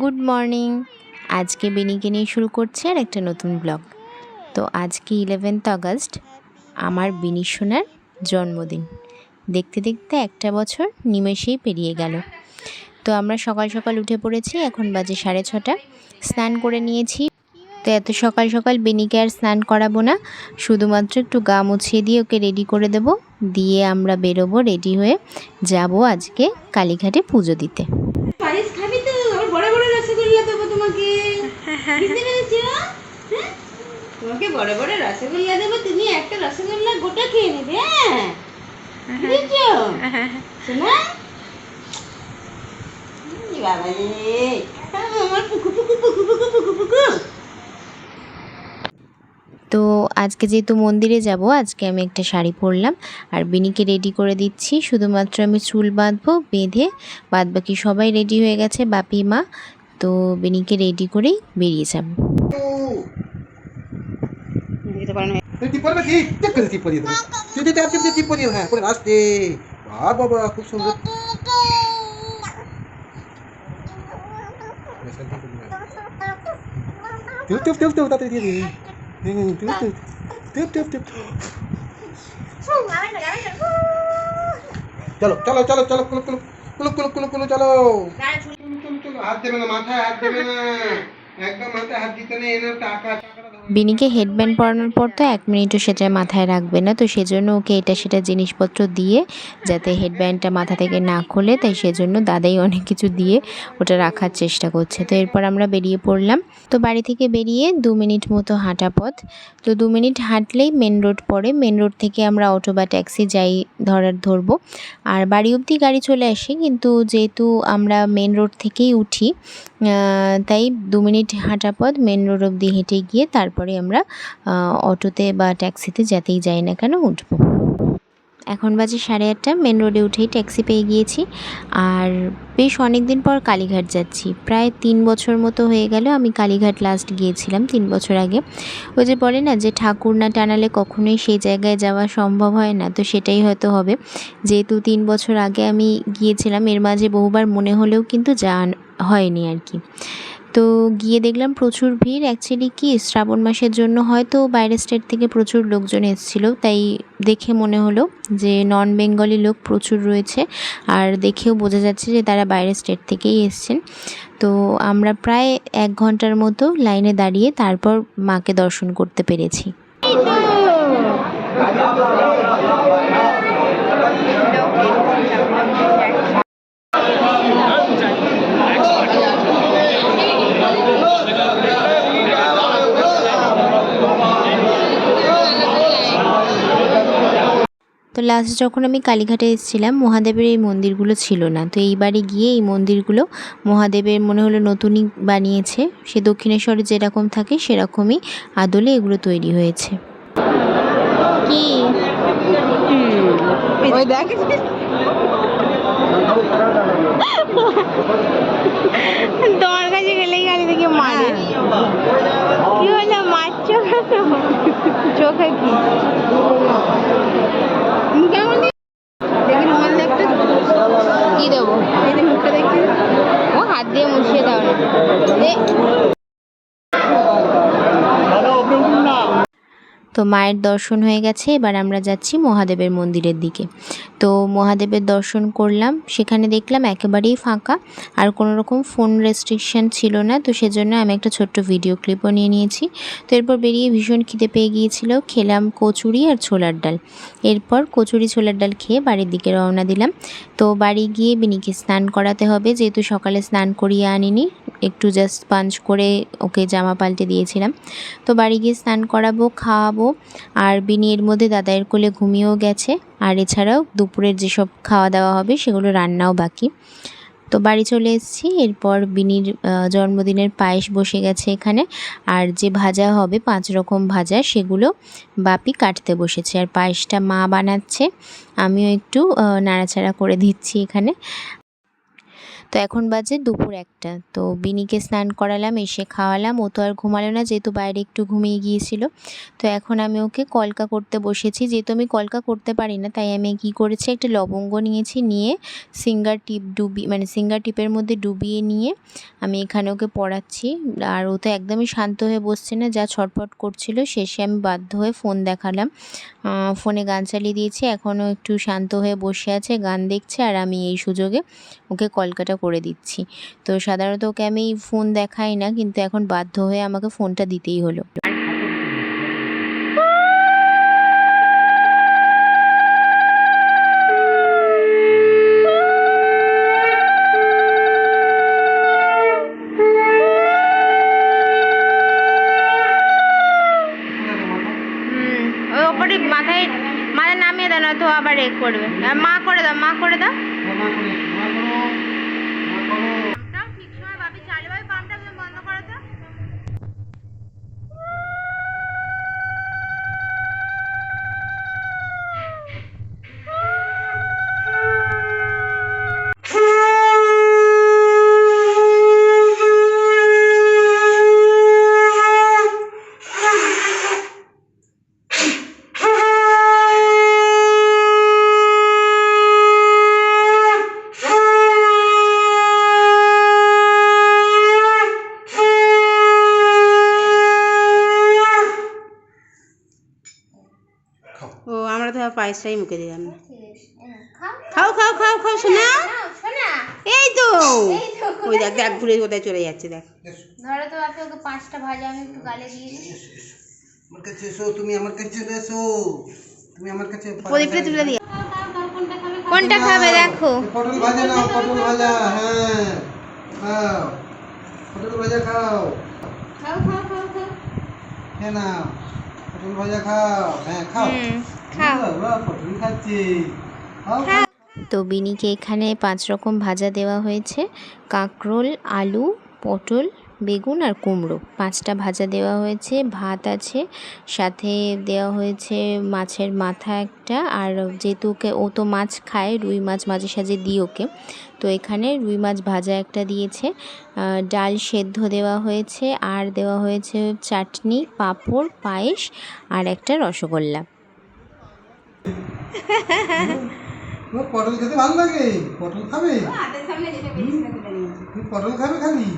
Good morning. আজকে বেনিকে নিয়ে শুরু করছি আর একটা নতুন ব্লগ। তো আজকে ইলেভেন্থ আগস্ট, আমার বিনি সোনার জন্মদিন। দেখতে দেখতে একটা বছর নিমেষেই পেরিয়ে গেল। তো আমরা সকাল সকাল উঠে পড়েছি, এখন বাজে সাড়ে ছটা। স্নান করে নিয়েছি। তো এত সকাল সকাল বেনিকে আর স্নান করাবো না। শুধুমাত্র একটু গা মুছিয়ে দিয়ে ওকে রেডি করে দেব। দিয়ে আমরা বেরোবো রেডি হয়ে যাব আজকে কালীঘাটে পুজো দিতে তো আবার বড় বড় রসগোল্লা দেবো তোমাকে। হ্যাঁ? তোমাকে বড় বড় রসগোল্লা দেবো তুমি একটা রসগোল্লা গোটা খেয়ে নেবে হ্যাঁ? বুঝেছ? শোনা? বাবা রে। আমার পুকু পুকু পুকু পুকু পুকু পুকু তো আজকে যেহেতু মন্দিরে যাব আজকে আমি একটা শাড়ি পরলাম আর বিনিকে রেডি করে দিচ্ছি। শুধুমাত্র আমি চুল বাঁধবো বেঁধে বাদ বাকি সবাই রেডি হয়ে গেছে বাপি মা। তো বিনিকে রেডি করেই বেরিয়ে যাব হ্যাঁ চলো চলো চলো চলো কুলো চলো কুলো, কুলো, কুলো। হাত দেবে না মাথায় হাত দেবে না একদম মাথায় হাত দিতে নেই এনে টাকা। বিনিকে হেডব্যান্ড পরানোর পর তো এক মিনিটও সেটা মাথায় রাখবে না, তো সেজন্য ওকে এটা সেটা জিনিসপত্র দিয়ে যাতে হেডব্যান্ডটা মাথা থেকে না খোলে, তাই সেজন্য দাদাই অনেক কিছু দিয়ে ওটা রাখার চেষ্টা করছে। তো এরপর আমরা বেরিয়ে পড়লাম। তো বাড়ি থেকে বেরিয়ে দু মিনিট মতো হাঁটা পথ। তো দু মিনিট হাঁটলেই মেন রোড পড়ে। মেন রোড থেকে আমরা অটো বা ট্যাক্সি যাই ধরার, ধরবো। আর বাড়ি অবধি গাড়ি চলে আসে, কিন্তু যেহেতু আমরা মেন রোড থেকেই উঠি তাই দু মিনিট হাঁটা পথ মেন রোড অবধি হেঁটে গিয়ে তারপরে আমরা অটোতে বা ট্যাক্সিতে যেতেই যাই না কেন উঠবো। এখন বাজে সাড়ে আটটা মেন রোডে উঠেই ট্যাক্সি পেয়ে গিয়েছি। আর বেশ অনেক দিন পর কালীঘাট যাচ্ছি। প্রায় তিন বছর মতো হয়ে গেল আমি কালীঘাট লাস্ট গিয়েছিলাম, তিন বছর আগে। ওই যে বলে না যে ঠাকুর না টানালে কখনোই সেই জায়গায় যাওয়া সম্ভব হয় না, তো সেটাই হয়তো হবে। যেহেতু তিন বছর আগে আমি গিয়েছিলাম, এর মাঝে বহুবার মনে হলেও কিন্তু যাওয়া হয়নি আর কি। তো গিয়ে দেখলাম প্রচুর ভিড়। অ্যাকচুয়ালি কি, শ্রাবণ মাসের জন্য হয়তো বাইরের স্টেট থেকে প্রচুর লোকজন এসেছিল। তাই দেখে মনে হলো যে নন বেঙ্গলি লোক প্রচুর রয়েছে। আর দেখেও বোঝা যাচ্ছে যে তারা বাইরের স্টেট থেকেই এসছেন। তো আমরা প্রায় এক ঘণ্টার মতো লাইনে দাঁড়িয়ে তারপর মাকে দর্শন করতে পেরেছি। তো লাস্ট যখন আমি কালীঘাটে এসেছিলাম মহাদেবের এই মন্দিরগুলো ছিল না। তো এইবারে গিয়ে এই মন্দিরগুলো মহাদেবের মনে হলো নতুনই বানিয়েছে। সে দক্ষিণেশ্বরে যেরকম থাকে সেরকমই আদলে এগুলো তৈরি হয়েছে। কি? ওই দেখ। তোমার কাছে গেলেই থেকে মারে। কি হলো? মারছো চোখে কি কেমন দেখি রুমাল দেখতে কি দেবো এই যে মুখটা দেখছি ও হাত দিয়ে মুছিয়ে দাও না এ, তো মায়ের দর্শন হয়ে গেছে। এবার আমরা যাচ্ছি মহাদেবের মন্দিরের দিকে। তো মহাদেবের দর্শন করলাম। সেখানে দেখলাম একেবারেই ফাঁকা, আর কোনো রকম ফোন রেস্ট্রিকশন ছিল না। তো সেজন্য আমি একটা ছোট্ট ভিডিও ক্লিপও নিয়ে নিয়েছি। তো এরপর বেরিয়ে ভীষণ খিদে পেয়ে গিয়েছিল। খেলাম কচুরি আর ছোলার ডাল। এরপর কচুরি, ছোলার ডাল খেয়ে বাড়ির দিকে রওনা দিলাম। তো বাড়ি গিয়ে বিনিকে স্নান করাতে হবে। যেহেতু সকালে স্নান করিয়ে আনিনি, একটু জাস্ট পাঞ্চ করে ওকে জামা পাল্টে দিয়েছিলাম। তো বাড়ি গিয়ে স্নান করাবো, খাওয়াবো। আর বিনি এর মধ্যে দাদাইয়ের কোলে ঘুমিয়েও গেছে। আর এছাড়াও দুপুরের যেসব খাওয়া দাওয়া হবে সেগুলো রান্নাও বাকি। তো বাড়ি চলে এসেছি, এরপর বিনির জন্মদিনের পায়েস বসে গেছে এখানে। আর যে ভাজা হবে, পাঁচ রকম ভাজা, সেগুলো বাপি কাটতে বসেছে। আর পায়েসটা মা বানাচ্ছে। আমিও একটু নাড়াচাড়া করে দিচ্ছি এখানে। তো এখন বাজে দুপুর একটা। তো বিনিকে স্নান করালাম, এসে খাওয়ালাম। ও তো আর ঘুমালো না, যেহেতু বাইরে একটু ঘুমিয়ে গিয়েছিল। তো এখন আমি ওকে কলকা করতে বসেছি। যেহেতু আমি কলকা করতে পারি না, তাই আমি কি করেছি, একটা লবঙ্গ নিয়েছি, নিয়ে সিঙ্গার টিপ ডুবি মানে সিঙ্গার টিপের মধ্যে ডুবিয়ে নিয়ে আমি এখানে ওকে পড়াচ্ছি। আর ও তো একদমই শান্ত হয়ে বসছে না, যা ছটপট করছিল, শেষে আমি বাধ্য হয়ে ফোন দেখালাম। ফোনে গান চালিয়ে দিয়েছি, এখনও একটু শান্ত হয়ে বসে আছে, গান দেখছে, আর আমি এই সুযোগে ওকে কলকাটা করে দিচ্ছি। তো সাধারণত ওকে আমি ফোন দেখাই না কিন্তু এখন বাধ্য হয়ে আমাকে ফোনটা দিতেই হলো। হুম ওই ওপরে মাথায় মাথায় নামিয়ে দাও না তো আবার এ করবে। মা করে দাও মা করে দাও। ও পায়েসটাই মুখে দিলাম না খাও খাও খাও খাও শোনা এই তো। ওই দেখ দেখ ঘুরে কোথায় চলে যাচ্ছে দেখ। ধরো তো আপনি ওকে পাঁচটা ভাজা আমি একটু গালে দিয়ে আমার কাছে এসো তুমি আমার কাছে এসো। তুমি আমার কাছে প্রদীপটা তুলে দিয়ে। কোনটা খাবে দেখো। পটল ভাজা নাও পটল ভাজা হ্যাঁ খাও। পটল ভাজা খাও। খাও খাও খাও খাও। হ্যাঁ না পটল ভাজা খাও। হ্যাঁ খাও। তো বিনিকে এখানে পাঁচ রকম ভাজা দেওয়া হয়েছে। কাঁকরোল, আলু, পটল, বেগুন আর কুমড়ো। পাঁচটা ভাজা দেওয়া হয়েছে, ভাত আছে। সাথে দেওয়া হয়েছে মাছের মাথা একটা। আর যেহেতু ওকে, ও তো মাছ খায়, রুই মাছ মাঝে সাঝে দিই ওকে। তো এখানে রুই মাছ ভাজা একটা দিয়েছে। ডাল সেদ্ধ দেওয়া হয়েছে। আর দেওয়া হয়েছে চাটনি, পাঁপড়, পায়েস আর একটা রসগোল্লা। পটল খেতে ভালো লাগে? পটল খাবে? তুমি পটল খাবে খালি?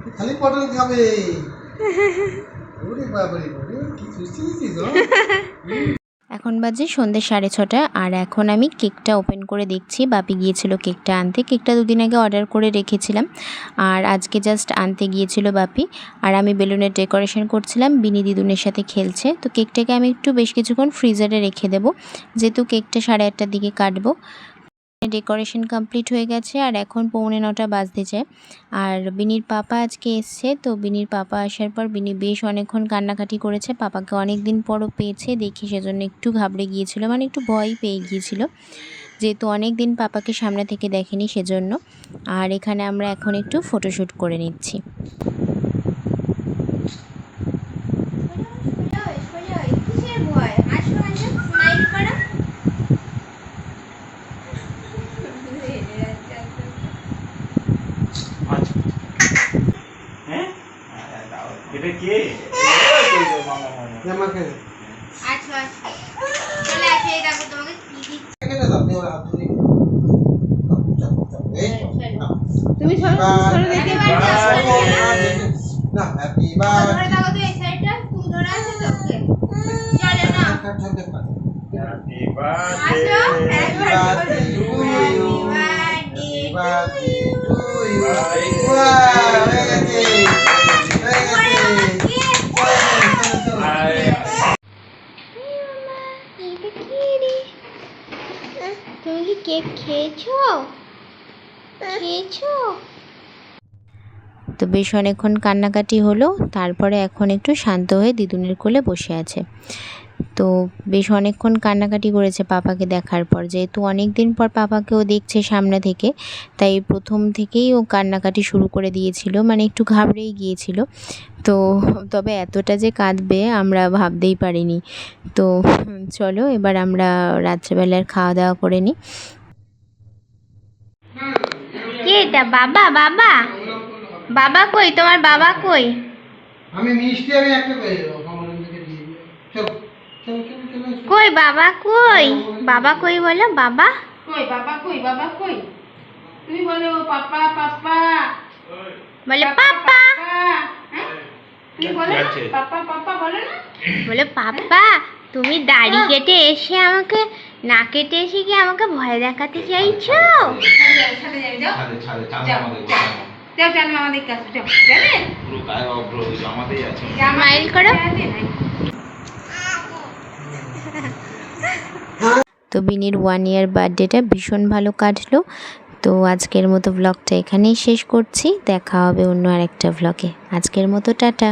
তুই খালি পটল খাবে। ওরে বাবা রে বাবা রে, কি সুস্থ দিছিস এখন বাজে সন্ধ্যে সাড়ে ছটা, আর এখন আমি কেকটা ওপেন করে দেখছি। বাপি গিয়েছিল কেকটা আনতে। কেকটা দুদিন আগে অর্ডার করে রেখেছিলাম। আর আজকে জাস্ট আনতে গিয়েছিল বাপি। আর আমি বেলুনের ডেকোরেশন করছিলাম। বিনি দিদুনের সাথে খেলছে। তো কেকটাকে আমি একটু বেশ কিছুক্ষণ ফ্রিজারে রেখে দেবো। যেহেতু কেকটা সাড়ে আটটার দিকে কাটবো। ডেকোরেশন কমপ্লিট হয়ে গেছে আর এখন পৌনে নটা বাজতে যায় আর বিনির পাপা আজকে এসছে, তো বিনির পাপা আসার পর বিনি বেশ অনেকক্ষণ কান্নাকাটি করেছে। পাপাকে অনেক দিন পরও পেয়েছে, দেখি সেজন্য একটু ঘাবড়ে গিয়েছিল মানে একটু ভয় পেয়ে গিয়েছিল। যেহেতু অনেক দিন পাপাকে সামনে থেকে দেখেনি সেজন্য। আর এখানে আমরা এখন একটু ফটোশ্যুট করে নিচ্ছি। ভয় হাসো হাসো স্মাইল করো এটা কে আমাকে আচ্ছা চলে আসো। এই দেখো তোমাকে কি দিচ্ছি। কেটে দাও তুমি ওর হাত ধরে চাপ, চাপ, এই তো, নাও। তুমি সরো সরো দেখে। না হ্যাপি ধরে বার্থডে তো এই সাইডটা তুমি ধরে আছো তো ওকে। চলো না happy birthday happy birthday to you. Birthday to you তো বেশ অনেকক্ষণ কান্নাকাটি হলো, তারপরে এখন একটু শান্ত হয়ে দিদুনের কোলে বসে আছে। তো বেশ অনেকক্ষণ কান্নাকাটি করেছে পাপাকে দেখার পর, যেহেতু অনেক দিন পর পাপাকে ও দেখছে সামনে থেকে, তাই প্রথম থেকেই ও কান্নাকাটি শুরু করে দিয়েছিল মানে একটু ঘাবড়েই গিয়েছিল। তো তবে এতটা যে কাঁদবে আমরা ভাবতেই পারিনি। তো চলো এবার আমরা রাত্রেবেলার খাওয়া দাওয়া করে নিই। এটা বাবা বাবা। বাবা কই? তোমার বাবা কই? আমি মিষ্টি আমি একটা এসো। কই বাবা কই? বাবা কই বলো বাবা? কই বাবা কই বাবা কই? তুমি বলো পাপা পাপা। বলে পাপা হ্যাঁ? তুমি বলো পাপা পাপা বলো না। বলে পাপা। তুমি দাড়ি কেটে এসে আমাকে না কেটে এসে কি আমাকে ভয় দেখাতে চাইছো? করো। তো বিনির ওয়ান ইয়ার বার্থডেটা ভীষণ ভালো কাটলো। তো আজকের মতো ব্লগটা এখানেই শেষ করছি। দেখা হবে অন্য আরেকটা ব্লগে আজকের মতো টাটা।